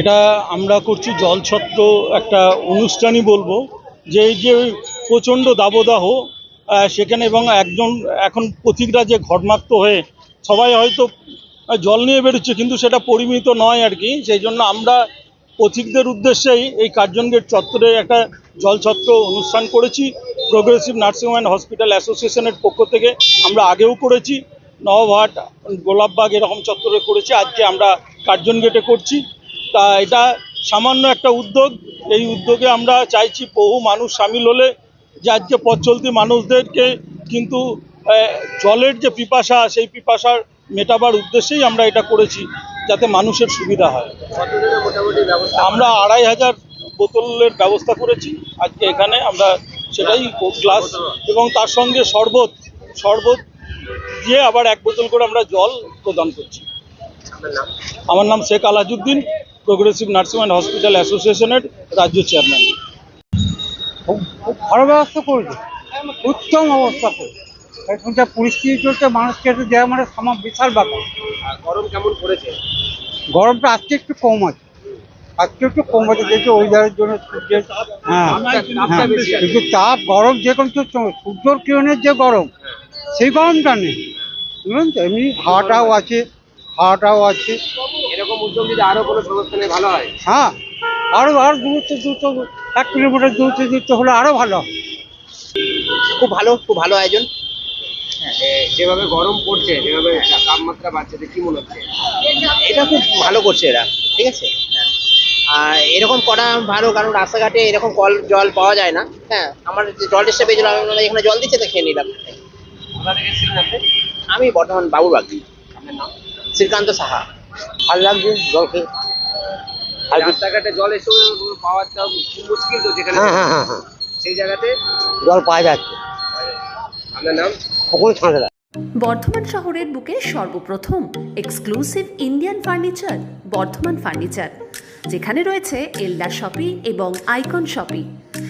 এটা আমরা করছি জলছত্র একটা অনুষ্ঠানই বলব, যে যে প্রচণ্ড দাবদাহ সেখানে এবং একজন এখন পথিকরা যে ঘটমাক্ত হয়ে সবাই হয়তো জল নিয়ে বেরোচ্ছে, কিন্তু সেটা পরিমিত নয় আর কি। সেই জন্য আমরা পথিকদের উদ্দেশ্যেই এই কার্জন গেট চত্বরে একটা জলছত্র অনুষ্ঠান করেছি। প্রোগ্রেসিভ নার্সিং অ্যান্ড হসপিটাল অ্যাসোসিয়েশনের পক্ষ থেকে আমরা আগেও করেছি নবহাট গোলাপবাগ এরকম চত্বরে করেছি। আজকে আমরা কার্জন গেটে করছি। তা এটা সামান্য একটা উদ্যোগ। এই উদ্যোগে আমরা চাইছি বহু মানুষ সামিল হলে যে আজকে পথ চলতি মানুষদেরকে কিন্তু জলের যে পিপাসা সেই পিপাসার মেটাবার উদ্দেশ্যেই আমরা এটা করেছি যাতে মানুষের সুবিধা হয়। আমরা আড়াই হাজার বোতলের ব্যবস্থা করেছি আজকে এখানে আমরা সেটাই গ্লাস এবং তার সঙ্গে শরবত শরবত দিয়ে আবার এক বোতল করে আমরা জল প্রদান করছি। আমার নাম Sheikh Alajuddin. Progressive nursing and hospital অ্যাসোসিয়েশনের রাজ্য চেয়ারম্যান ভালো ব্যবস্থা করেছে। উত্তম অবস্থা করে এখন যা পরিস্থিতি চলছে মানুষকে একটু দেওয়া মানে সামা বিশাল ব্যাপার। গরম কেমন পড়েছে? গরমটা আজকে একটু কম আছে। আজকে একটু কম আছে যেহেতু ওয়েদারের জন্য সূর্যের হ্যাঁ হ্যাঁ কিন্তু তাপ গরম যে কোনো কিছু সূর্যর কিরণের যে গরম সেই গরমটা নেই। বুঝলেন তো? এমনি হাওয়াটাও আছে। হাওয়াটাও আছে। এরকম উদ্যোগ যদি আরও কোনো সংস্থানে ভালো হয়? হ্যাঁ আরও আরও দূরত্ব দূরত্ব এক কিলোমিটার দূরত্ব দূরত্ব হলে আরও ভালো। খুব ভালো খুব ভালো আয়োজন। যেভাবে গরম পড়ছে যেভাবে তাপমাত্রা বাড়ছে কি মনে হচ্ছে? এটা খুব ভালো করছে এরা ঠিক আছে? আর এরকম করা ভালো কারণ রাস্তাঘাটে এরকম কল জল পাওয়া যায় না। হ্যাঁ আমার যে জল ডিস্টার্ব পেয়েছিল আমি বললাম, এখানে জল দিচ্ছে তো খেয়ে নিলাম। আমি আপনার নাম শ্রীকান্ত সাহা। ভালো লাগছে জল খেয়ে আর রাস্তাঘাটে জল এসে পাওয়াটা খুব মুশকিল তো যেখানে হ্যাঁ হ্যাঁ হ্যাঁ হ্যাঁ। সেই জায়গাতে জল পাওয়া যাচ্ছে। আপনার নাম? সকল ছাঁচড়া বর্ধমান শহরের বুকে সর্বপ্রথম exclusive Indian furniture Bardhaman furniture যেখানে রয়েছে এল্লা শপি এবং আইকন শপি।